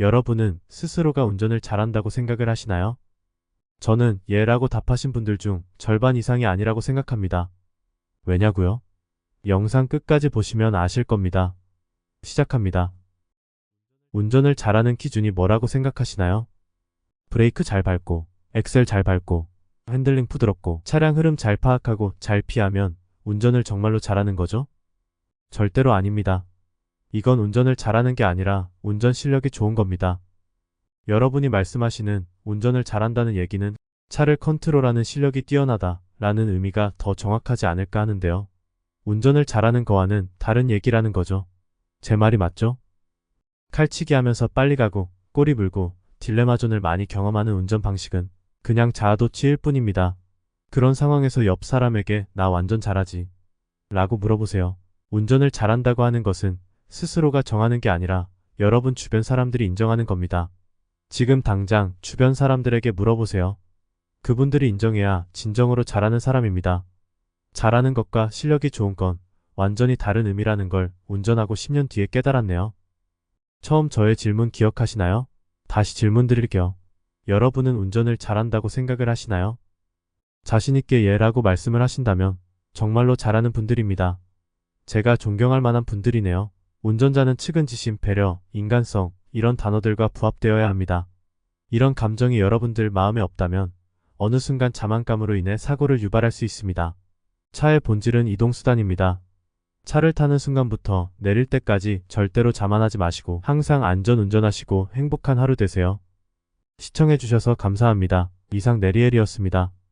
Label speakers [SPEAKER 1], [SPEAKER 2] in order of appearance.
[SPEAKER 1] 여러분은 스스로가 운전을 잘한다고 생각을 하시나요? 저는 예라고 답하신 분들 중 절반 이상이 아니라고 생각합니다. 왜냐고요? 영상 끝까지 보시면 아실 겁니다. 시작합니다. 운전을 잘하는 기준이 뭐라고 생각하시나요? 브레이크 잘 밟고, 엑셀 잘 밟고, 핸들링 부드럽고, 차량 흐름 잘 파악하고 잘 피하면 운전을 정말로 잘하는 거죠? 절대로 아닙니다. 이건 운전을 잘하는 게 아니라 운전 실력이 좋은 겁니다. 여러분이 말씀하시는 운전을 잘한다는 얘기는 차를 컨트롤하는 실력이 뛰어나다 라는 의미가 더 정확하지 않을까 하는데요. 운전을 잘하는 거와는 다른 얘기라는 거죠. 제 말이 맞죠? 칼치기 하면서 빨리 가고 꼬리 물고 딜레마존을 많이 경험하는 운전 방식은 그냥 자아도취일 뿐입니다. 그런 상황에서 옆 사람에게 나 완전 잘하지 라고 물어보세요. 운전을 잘한다고 하는 것은 스스로가 정하는 게 아니라 여러분 주변 사람들이 인정하는 겁니다. 지금 당장 주변 사람들에게 물어보세요. 그분들이 인정해야 진정으로 잘하는 사람입니다. 잘하는 것과 실력이 좋은 건 완전히 다른 의미라는 걸 운전하고 10년 뒤에 깨달았네요. 처음 저의 질문 기억하시나요? 다시 질문 드릴게요. 여러분은 운전을 잘한다고 생각을 하시나요? 자신있게 예라고 말씀을 하신다면 정말로 잘하는 분들입니다. 제가 존경할 만한 분들이네요. 운전자는 측은지심, 배려, 인간성, 이런 단어들과 부합되어야 합니다. 이런 감정이 여러분들 마음에 없다면 어느 순간 자만감으로 인해 사고를 유발할 수 있습니다. 차의 본질은 이동수단입니다. 차를 타는 순간부터 내릴 때까지 절대로 자만하지 마시고 항상 안전 운전하시고 행복한 하루 되세요. 시청해주셔서 감사합니다. 이상 내리엘이었습니다.